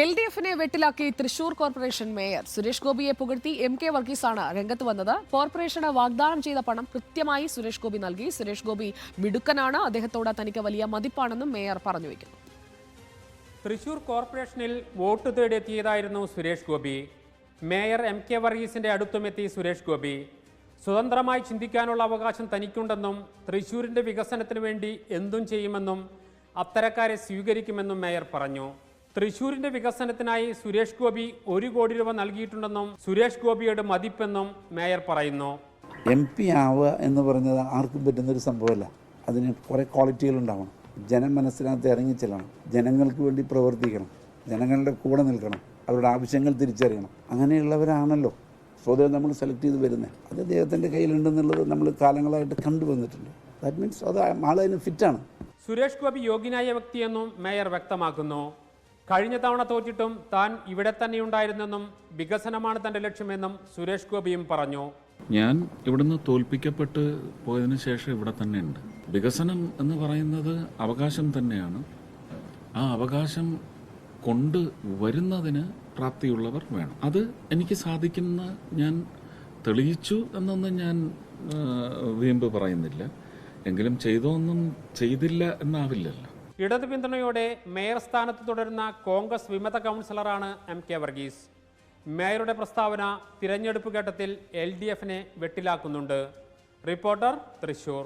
L D എഫിനെ വെട്ടിലാക്കി Thrissur corporation mayor Suresh ഗോപിയെ പുകഴ്ത്തി എം കെ വർഗീസാണ് രംഗത്ത് വന്നത്. കോർപ്പറേഷന് വാഗ്ദാനം ചെയ്ത പണം കൃത്യമായി സുരേഷ് ഗോപി നൽകി. സുരേഷ് ഗോപി മിടുക്കനാണ്. അദ്ദേഹത്തോട് തനിക്ക് വലിയ മതിപ്പാണെന്നും മേയർ പറഞ്ഞു വയ്ക്കുന്നു തൃശൂർ കോർപ്പറേഷനിൽ vote തേടിയെത്തിയതായിരുന്നു Suresh Gopi. Mayor M K വർഗീസിന്റെ അടുത്തുമെത്തി സുരേഷ് ഗോപി. സ്വതന്ത്രമായി ചിന്തിക്കാനുള്ള അവകാശം തനിക്കുണ്ടെന്നും തൃശൂരിന്റെ വികസനത്തിന് വേണ്ടി എന്തും ചെയ്യുമെന്നും അത്തരക്കാരെ സ്വീകരിക്കുമെന്നും മേയർ പറഞ്ഞു. തൃശൂരിന്റെ വികസനത്തിനായി സുരേഷ് ഗോപി ഒരു കോടി രൂപ നൽകിയിട്ടുണ്ടെന്നും സുരേഷ് ഗോപിയുടെ മതിപ്പെന്നും മേയർ പറയുന്നു. എം പി ആവുക എന്ന് പറഞ്ഞത് ആർക്കും പറ്റുന്നൊരു സംഭവമല്ല. അതിന് കുറേ ക്വാളിറ്റികൾ ഉണ്ടാവണം. ജനമനസ്സിനകത്ത് ഇറങ്ങി ചെല്ലണം. ജനങ്ങൾക്ക് വേണ്ടി പ്രവർത്തിക്കണം. ജനങ്ങളുടെ കൂടെ നിൽക്കണം. അവരുടെ ആവശ്യങ്ങൾ തിരിച്ചറിയണം. അങ്ങനെയുള്ളവരാണല്ലോ. സ്വതവേ നമ്മൾ സെലക്ട് ചെയ്ത് വരുന്നത് അത് അദ്ദേഹത്തിന്റെ കയ്യിലുണ്ടെന്നുള്ളത് നമ്മൾ കാലങ്ങളായിട്ട് കണ്ടുവന്നിട്ടുണ്ട് ദാറ്റ് മീൻസ് അത് ആളതിന് ഫിറ്റാണ് സുരേഷ് ഗോപി യോഗ്യനായ വ്യക്തിയെന്നും മേയർ വ്യക്തമാക്കുന്നു. കഴിഞ്ഞ തവണ തോറ്റിട്ടും താൻ ഇവിടെ തന്നെ ഉണ്ടായിരുന്നെന്നും വികസനമാണ് തന്റെ ലക്ഷ്യമെന്നും സുരേഷ് ഗോപിയും പറഞ്ഞു. ഞാൻ ഇവിടുന്ന് തോൽപ്പിക്കപ്പെട്ട് പോയതിനു ശേഷം ഇവിടെ തന്നെ ഉണ്ട്. വികസനം എന്ന് പറയുന്നത് അവകാശം തന്നെയാണ്. ആ അവകാശം കൊണ്ട് വരുന്നതിന് പ്രാപ്തിയുള്ളവർ വേണം. അത് എനിക്ക് സാധിക്കുന്ന ഞാൻ തെളിയിച്ചു എന്നൊന്നും ഞാൻ വീമ്പ് പറയുന്നില്ല. എങ്കിലും ചെയ്തോന്നും ചെയ്തില്ല എന്നാവില്ലല്ലോ. ഇടതു പിന്തുണയോടെ മേയർ സ്ഥാനത്ത് തുടരുന്ന കോൺഗ്രസ് വിമത കൗൺസിലറാണ് എം കെ വർഗീസ്. മേയറുടെ പ്രസ്താവന തിരഞ്ഞെടുപ്പ് ഘട്ടത്തിൽ എൽ ഡി എഫിനെ വെട്ടിലാക്കുന്നുണ്ട്. റിപ്പോർട്ടർ തൃശൂർ.